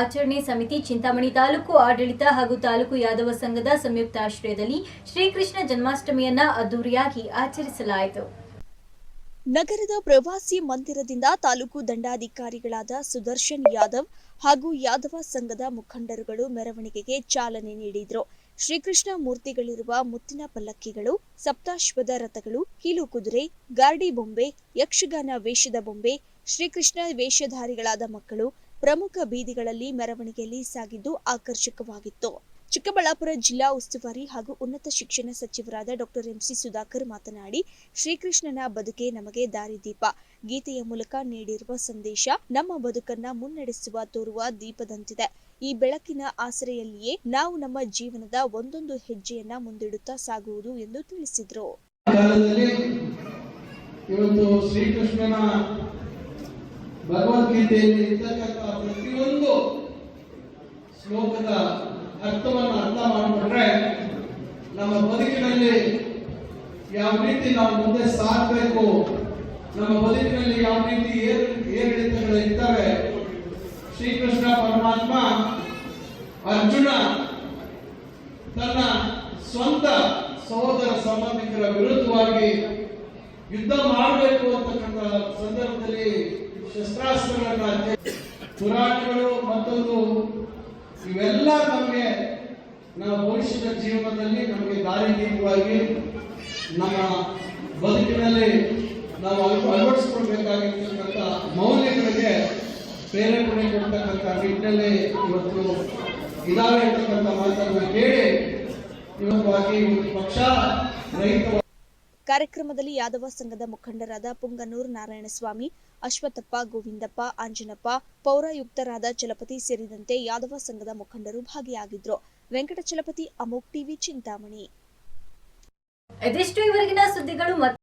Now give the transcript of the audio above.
ಆಚರಣೆ ಸಮಿತಿ ಚಿಂತಾಮಣಿ ತಾಲೂಕು ಆಡಳಿತ ಹಾಗೂ ತಾಲೂಕು ಯಾದವ ಸಂಘದ ಸಂಯುಕ್ತ ಆಶ್ರಯದಲ್ಲಿ ಶ್ರೀಕೃಷ್ಣ ಜನ್ಮಾಷ್ಟಮಿಯನ್ನ ಅದ್ದೂರಿಯಾಗಿ ಆಚರಿಸಲಾಯಿತು. ನಗರದ ಪ್ರವಾಸಿ ಮಂದಿರದಿಂದ ತಾಲೂಕು ದಂಡಾಧಿಕಾರಿಗಳಾದ ಸುದರ್ಶನ್ ಯಾದವ್ ಹಾಗೂ ಯಾದವ ಸಂಘದ ಮುಖಂಡರುಗಳು ಮೆರವಣಿಗೆಗೆ ಚಾಲನೆ ನೀಡಿದರು. ಶ್ರೀಕೃಷ್ಣ ಮೂರ್ತಿಗಳಿರುವ ಮುತ್ತಿನ ಪಲ್ಲಕ್ಕಿಗಳು, ಸಪ್ತಾಶ್ವದ ರಥಗಳು, ಕೀಲು ಕುದುರೆ, ಗಾರ್ಡಿ ಬೊಂಬೆ, ಯಕ್ಷಗಾನ ವೇಷದ ಬೊಂಬೆ, ಶ್ರೀಕೃಷ್ಣ ವೇಷಧಾರಿಗಳಾದ ಮಕ್ಕಳು ಪ್ರಮುಖ ಬೀದಿಗಳಲ್ಲಿ ಮೆರವಣಿಗೆಯಲ್ಲಿ ಸಾಗಿದ್ದು ಆಕರ್ಷಕವಾಗಿತ್ತು. ಚಿಕ್ಕಬಳ್ಳಾಪುರ ಜಿಲ್ಲಾ ಉಸ್ತುವಾರಿ ಹಾಗೂ ಉನ್ನತ ಶಿಕ್ಷಣ ಸಚಿವರಾದ ಡಾಕ್ಟರ್ ಎಂಸಿ ಸುಧಾಕರ್ ಮಾತನಾಡಿ, ಶ್ರೀಕೃಷ್ಣನ ಬದುಕೆ ನಮಗೆ ದಾರಿದೀಪ. ಗೀತೆಯ ಮೂಲಕ ನೀಡಿರುವ ಸಂದೇಶ, ನಮ್ಮ ಬದುಕನ್ನ ಮುನ್ನಡೆಸುವ ತೋರುವ ದೀಪದಂತಿದೆ. ಈ ಬೆಳಕಿನ ಆಸರೆಯಲ್ಲಿಯೇ ನಾವು ನಮ್ಮ ಜೀವನದ ಒಂದೊಂದು ಹೆಜ್ಜೆಯನ್ನ ಮುಂದಿಡುತ್ತಾ ಸಾಗುವುದು ಎಂದು ತಿಳಿಸಿದರು. ಭಗವದ್ಗೀತೆಯಲ್ಲಿ ಅರ್ಥವನ್ನು ಅರ್ಥ ಮಾಡಿಕೊಂಡ್ರೆ ನಮ್ಮ ಬದುಕಿನಲ್ಲಿ ಯಾವ ರೀತಿ ನಾವು ಮುಂದೆ ಸಾಗಬೇಕು, ನಮ್ಮ ಬದುಕಿನಲ್ಲಿ ಯಾವ ರೀತಿ ಏನು ಏರಿಳಿತಗಳು ಇರ್ತವೆ, ಶ್ರೀಕೃಷ್ಣ ಪರಮಾತ್ಮ ಅರ್ಜುನ ತನ್ನ ಸ್ವಂತ ಸಹೋದರ ಸಂಬಂಧಿಕರ ವಿರುದ್ಧವಾಗಿ ಯುದ್ಧ ಮಾಡಬೇಕು ಅಂತಕ್ಕಂಥ ಸಂದರ್ಭದಲ್ಲಿ ಶಸ್ತ್ರಾಸ್ತ್ರಗಳನ್ನು ಪುರಾಣಗಳು ಮತ್ತೊಂದು ಇವೆಲ್ಲ ನಮಗೆ ನಮ್ಮ ಭವಿಷ್ಯದ ಜೀವನದಲ್ಲಿ ನಮಗೆ ದಾರಿ ದೀಪವಾಗಿ ನಮ್ಮ ಬದುಕಿನಲ್ಲಿ ನಾವು ಅಳವ- ಅಳವಡಿಸ್ಕೊಳ್ಬೇಕಾಗಿರ್ತಕ್ಕಂಥ ಮೌಲ್ಯಗಳಿಗೆ ಪ್ರೇರೇಪಣೆ ಕೊಡ್ತಕ್ಕಂಥ ನಿಟ್ಟಿನಲ್ಲಿ ಇವತ್ತು ಇದಾವೆ ಇರ್ತಕ್ಕಂಥ ಮಾತನ್ನು ಕೇಳಿ ಇವತ್ತು ಒಂದು ಪಕ್ಷ ರೈತ ಕಾರ್ಯಕ್ರಮದಲ್ಲಿ ಯಾದವ ಸಂಘದ ಮುಖಂಡರಾದ ಪುಂಗನೂರ್ ನಾರಾಯಣಸ್ವಾಮಿ, ಅಶ್ವತ್ಥಪ್ಪ, ಗೋವಿಂದಪ್ಪ ಅಂಜನಪ್ಪ ಪೌರಾಯುಕ್ತರಾದ ಚಲಪತಿ ಸೇರಿದಂತೆ ಯಾದವ ಸಂಘದ ಮುಖಂಡರು ಭಾಗಿಯಾಗಿದ್ರು. ವೆಂಕಟಚಲಪತಿ ಅಮೋಕ್ ಟಿವಿ, ಚಿಂತಾಮಣಿ. ಇದಿಷ್ಟು ಇವರೆಗಿನ ಸುದ್ದಿಗಳು